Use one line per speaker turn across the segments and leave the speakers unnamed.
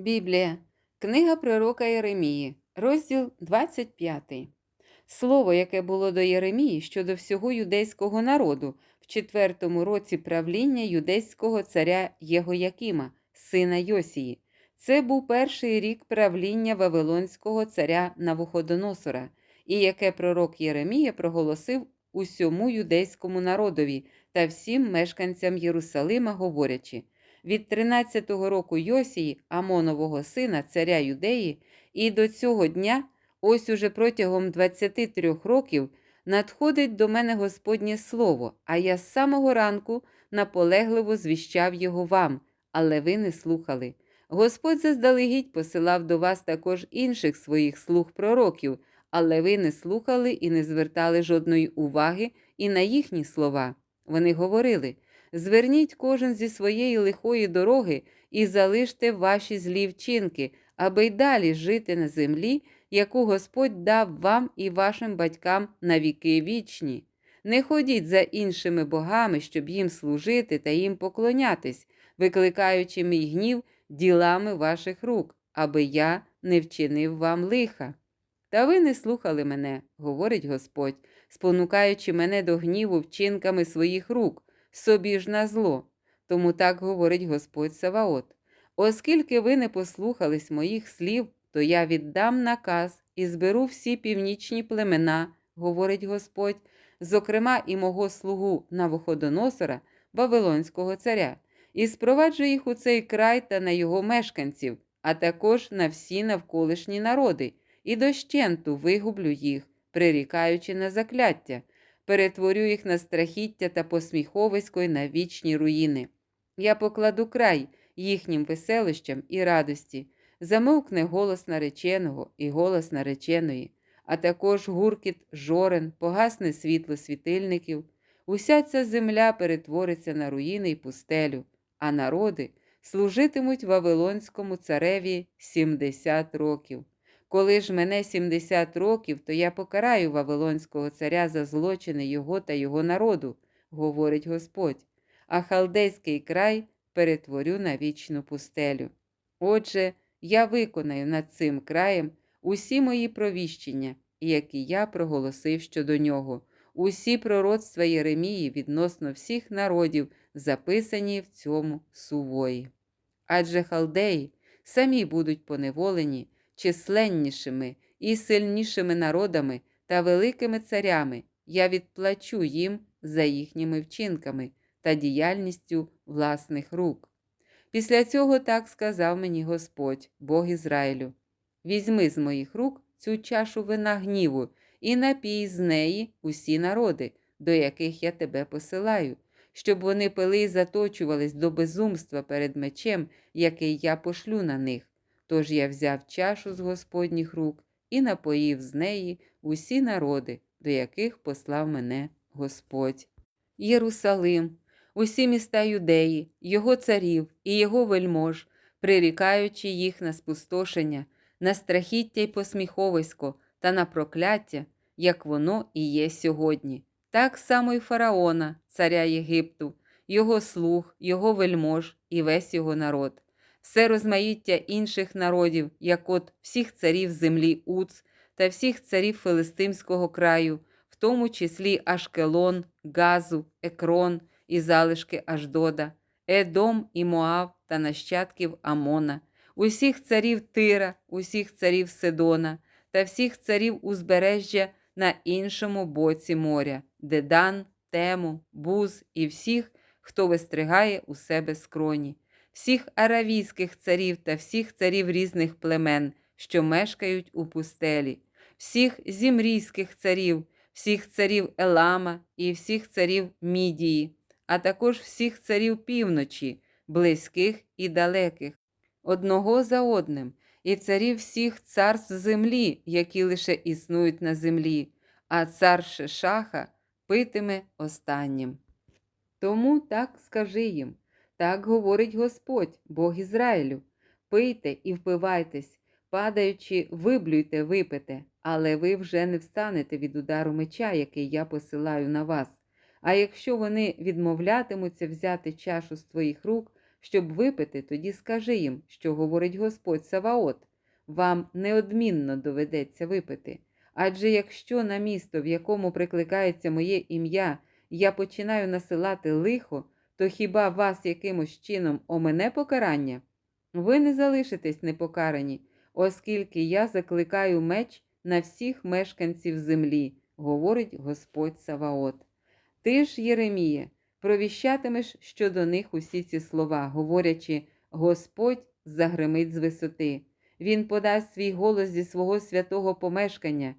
Біблія, книга пророка Єремії, розділ 25. Слово, яке було до Єремії щодо всього юдейського народу в четвертому році правління юдейського царя Єгоякима, сина Йосії. Це був перший рік правління Вавилонського царя Навуходоносора, і яке пророк Єремія проголосив усьому юдейському народові та всім мешканцям Єрусалима, говорячи від 13-го року Йосії, Амонового сина, царя Юдеї, і до цього дня, ось уже протягом 23 років, надходить до мене Господнє Слово, а я з самого ранку наполегливо звіщав його вам, але ви не слухали. Господь заздалегідь посилав до вас також інших своїх слуг пророків, але ви не слухали і не звертали жодної уваги і на їхні слова. Вони говорили зверніть кожен зі своєї лихої дороги і залиште ваші злі вчинки, аби й далі жити на землі, яку Господь дав вам і вашим батькам на віки вічні. Не ходіть за іншими богами, щоб їм служити та їм поклонятись, викликаючи мій гнів ділами ваших рук, аби я не вчинив вам лиха. Та ви не слухали мене, говорить Господь, спонукаючи мене до гніву вчинками своїх рук, собі ж на зло. Тому так говорить Господь Саваот. Оскільки ви не послухались моїх слів, то я віддам наказ і зберу всі північні племена, говорить Господь, зокрема і мого слугу Навуходоносора, Вавилонського царя, і спроваджу їх у цей край та на його мешканців, а також на всі навколишні народи, і дощенту вигублю їх, прирікаючи на закляття, перетворю їх на страхіття та посміховисько й на вічні руїни. Я покладу край їхнім веселищам і радості, замовкне голос нареченого і голос нареченої, а також гуркіт жорен, погасне світло світильників. Уся ця земля перетвориться на руїни й пустелю, а народи служитимуть Вавилонському цареві 70 років. Коли ж мене 70 років, то я покараю Вавилонського царя за злочини його та його народу, говорить Господь, а халдейський край перетворю на вічну пустелю. Отже, я виконаю над цим краєм усі мої провіщення, які я проголосив щодо нього, усі пророцтва Єремії відносно всіх народів, записані в цьому сувої. Адже халдеї самі будуть поневолені численнішими і сильнішими народами та великими царями, я відплачу їм за їхніми вчинками та діяльністю власних рук. Після цього так сказав мені Господь, Бог Ізраїлю: візьми з моїх рук цю чашу вина гніву і напій з неї усі народи, до яких я тебе посилаю, щоб вони пили і заточувались до безумства перед мечем, який я пошлю на них. Тож я взяв чашу з Господніх рук і напоїв з неї усі народи, до яких послав мене Господь. Єрусалим, усі міста юдеї, його царів і його вельмож, прирікаючи їх на спустошення, на страхіття й посміховисько та на прокляття, як воно і є сьогодні. Так само й фараона, царя Єгипту, його слуг, його вельмож і весь його народ все розмаїття інших народів, як от всіх царів землі Уц та всіх царів Филистимського краю, в тому числі Ашкелон, Газу, Екрон і залишки Аждода, Едом і Моав та нащадків Амона, усіх царів Тира, усіх царів Сидона та всіх царів узбережжя на іншому боці моря, Дедан, Тему, Буз і всіх, хто вистригає у себе скроні всіх аравійських царів та всіх царів різних племен, що мешкають у пустелі, всіх зімрійських царів, всіх царів Елама і всіх царів Мідії, а також всіх царів півночі, близьких і далеких, одного за одним, і царів всіх царств землі, які лише існують на землі, а цар Шешаха питиме останнім. Тому так скажи їм. Так говорить Господь, Бог Ізраїлю. Пийте і впивайтесь, падаючи, виблюйте, випите, але ви вже не встанете від удару меча, який я посилаю на вас. А якщо вони відмовлятимуться взяти чашу з твоїх рук, щоб випити, тоді скажи їм, що говорить Господь Саваот. Вам неодмінно доведеться випити. Адже якщо на місто, в якому прикликається моє ім'я, я починаю насилати лихо, то хіба вас якимось чином омене покарання? Ви не залишитесь непокарані, оскільки я закликаю меч на всіх мешканців землі, говорить Господь Саваот. Ти ж, Єреміє, провіщатимеш щодо них усі ці слова, говорячи, Господь загримить з висоти. Він подасть свій голос зі свого святого помешкання.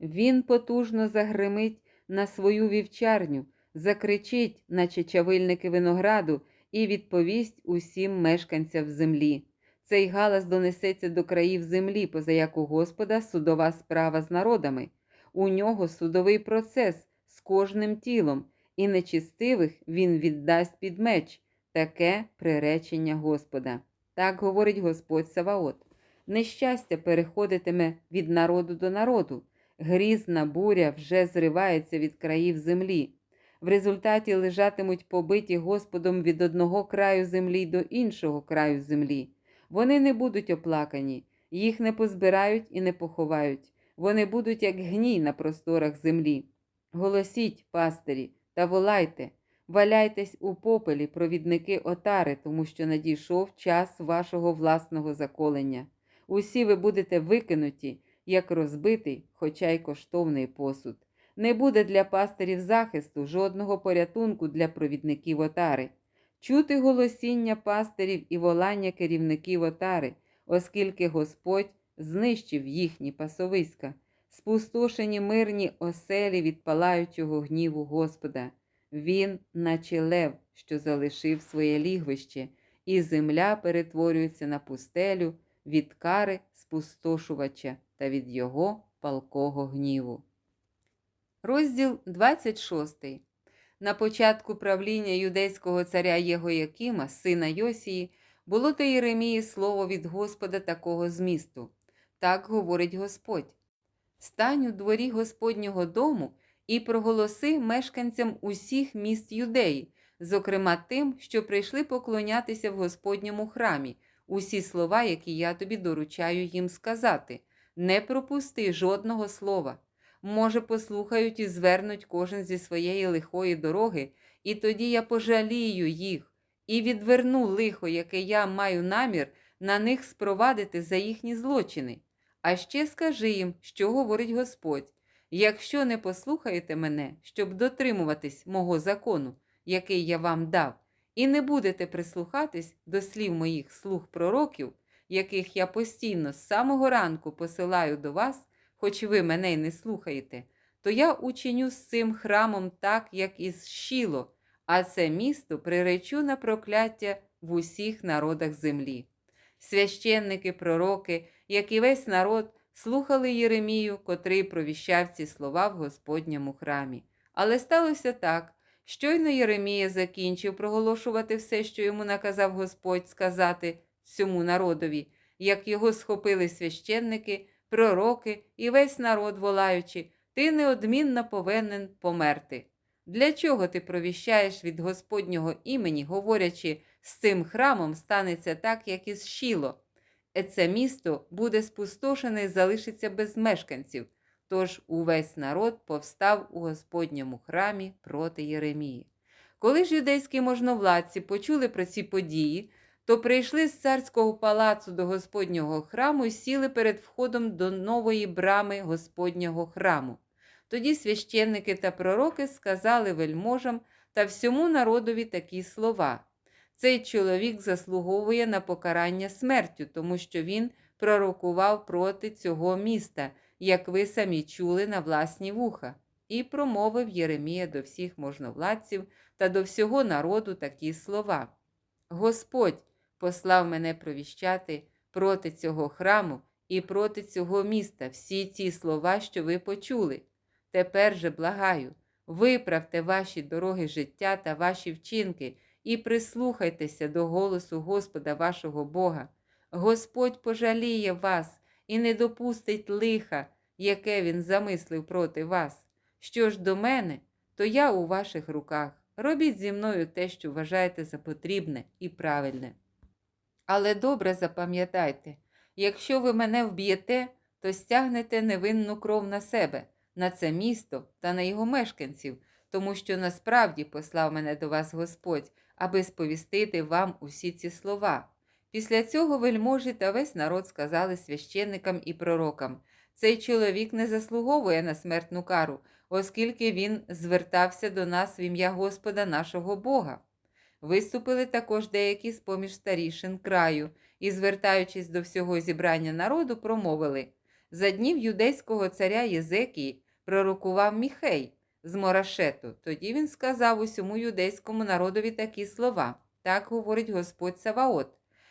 Він потужно загримить на свою вівчарню, закричить, наче чавильники винограду, і відповість усім мешканцям землі. Цей галас донесеться до країв землі, поза як у Господа судова справа з народами. У нього судовий процес з кожним тілом, і нечистивих він віддасть під меч. Таке приречення Господа. Так говорить Господь Саваот. Нещастя переходитиме від народу до народу. Грізна буря вже зривається від країв землі. В результаті лежатимуть побиті Господом від одного краю землі до іншого краю землі. Вони не будуть оплакані, їх не позбирають і не поховають. Вони будуть як гній на просторах землі. Голосіть, пастирі, та волайте, валяйтесь у попелі, провідники отари, тому що надійшов час вашого власного заколення. Усі ви будете викинуті, як розбитий, хоча й коштовний посуд. Не буде для пастирів захисту жодного порятунку для провідників отари. Чути голосіння пастирів і волання керівників отари, оскільки Господь знищив їхні пасовиська, спустошені мирні оселі від палаючого гніву Господа. Він, наче лев, що залишив своє лігвище, і земля перетворюється на пустелю від кари спустошувача та від його палкого гніву. Розділ 26. На початку правління юдейського царя Єгоякима, сина Йосії, було до Єремії слово від Господа такого змісту. Так говорить Господь: Стань у дворі Господнього дому і проголоси мешканцям усіх міст юдеї, зокрема тим, що прийшли поклонятися в Господньому храмі, усі слова, які я тобі доручаю їм сказати. Не пропусти жодного слова. Може, послухають і звернуть кожен зі своєї лихої дороги, і тоді я пожалію їх і відверну лихо, яке я маю намір на них спровадити за їхні злочини. А ще скажи їм, що говорить Господь: якщо не послухаєте мене, щоб дотримуватись мого закону, який я вам дав, і не будете прислухатись до слів моїх слуг пророків, яких я постійно з самого ранку посилаю до вас хоч ви мене й не слухаєте, то я учиню з цим храмом так, як із Шіло, а це місто приречу на прокляття в усіх народах землі. Священники, пророки, як і весь народ, слухали Єремію, котрий провіщав ці слова в Господньому храмі. Але сталося так. Щойно Єремія закінчив проголошувати все, що йому наказав Господь сказати цьому народові, як його схопили священники пророки і весь народ волаючи, ти неодмінно повинен померти. Для чого ти провіщаєш від Господнього імені, говорячи, з цим храмом станеться так, як із Шіло? Це місто буде спустошене і залишиться без мешканців. Тож увесь народ повстав у Господньому храмі проти Єремії. Коли ж юдейські можновладці почули про ці події, то прийшли з царського палацу до Господнього храму і сіли перед входом до нової брами Господнього храму. Тоді священники та пророки сказали вельможам та всьому народові такі слова. Цей чоловік заслуговує на покарання смертю, тому що він пророкував проти цього міста, як ви самі чули на власні вуха, і промовив Єремія до всіх можновладців та до всього народу такі слова. Господь послав мене провіщати проти цього храму і проти цього міста всі ці слова, що ви почули. Тепер же благаю, виправте ваші дороги життя та ваші вчинки і прислухайтеся до голосу Господа вашого Бога. Господь пожаліє вас і не допустить лиха, яке Він замислив проти вас. Що ж до мене, то я у ваших руках. робіть зі мною те, що вважаєте за потрібне і правильне. Але добре запам'ятайте, якщо ви мене вб'єте, то стягнете невинну кров на себе, на це місто та на його мешканців, тому що насправді послав мене до вас Господь, аби сповістити вам усі ці слова. Після цього вельможі та весь народ сказали священникам і пророкам: цей чоловік не заслуговує на смертну кару, оскільки він звертався до нас в ім'я Господа нашого Бога. Виступили також деякі з поміж старішин краю і, звертаючись до всього зібрання народу, промовили за днів юдейського царя Єзекії пророкував Міхей з Морашету. Тоді він сказав усьому юдейському народові такі слова. Так говорить Господь Саваот.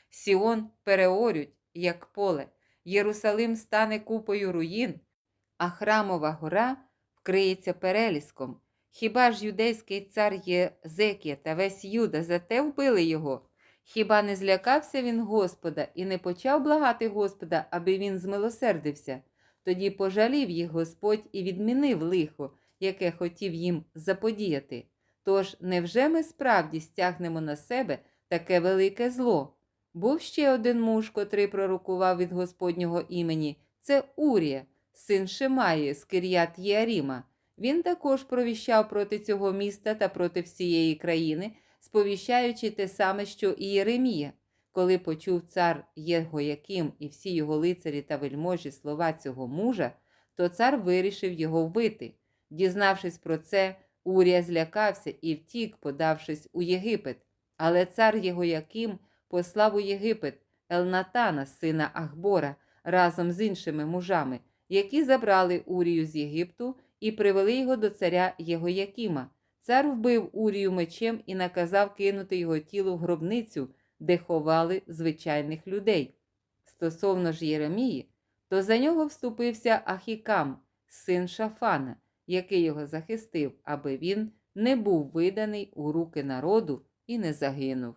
Сіон переорють, як поле, Єрусалим стане купою руїн, а храмова гора вкриється переліском. Хіба ж юдейський цар Єзекія та весь Юда зате вбили його? Хіба не злякався він Господа і не почав благати Господа, аби він змилосердився? Тоді пожалів їх Господь і відмінив лихо, яке хотів їм заподіяти. Тож невже ми справді стягнемо на себе таке велике зло? Був ще один муж, котрий пророкував від Господнього імені це Урія, син Шимаї з Кир'ят Єаріма. Він також провіщав проти цього міста та проти всієї країни, сповіщаючи те саме, що і Єремія. Коли почув цар Єгояким і всі його лицарі та вельможі слова цього мужа, то цар вирішив його вбити. Дізнавшись про це, Урія злякався і втік, подавшись у Єгипет. Але цар Єгояким послав у Єгипет Елнатана, сина Ахбора, разом з іншими мужами, які забрали Урію з Єгипту і привели його до царя Єгоякіма. Цар вбив Урію мечем і наказав кинути його тіло в гробницю, де ховали звичайних людей. Стосовно ж Єремії, то за нього вступився Ахікам, син Шафана, який його захистив, аби він не був виданий у руки народу і не загинув.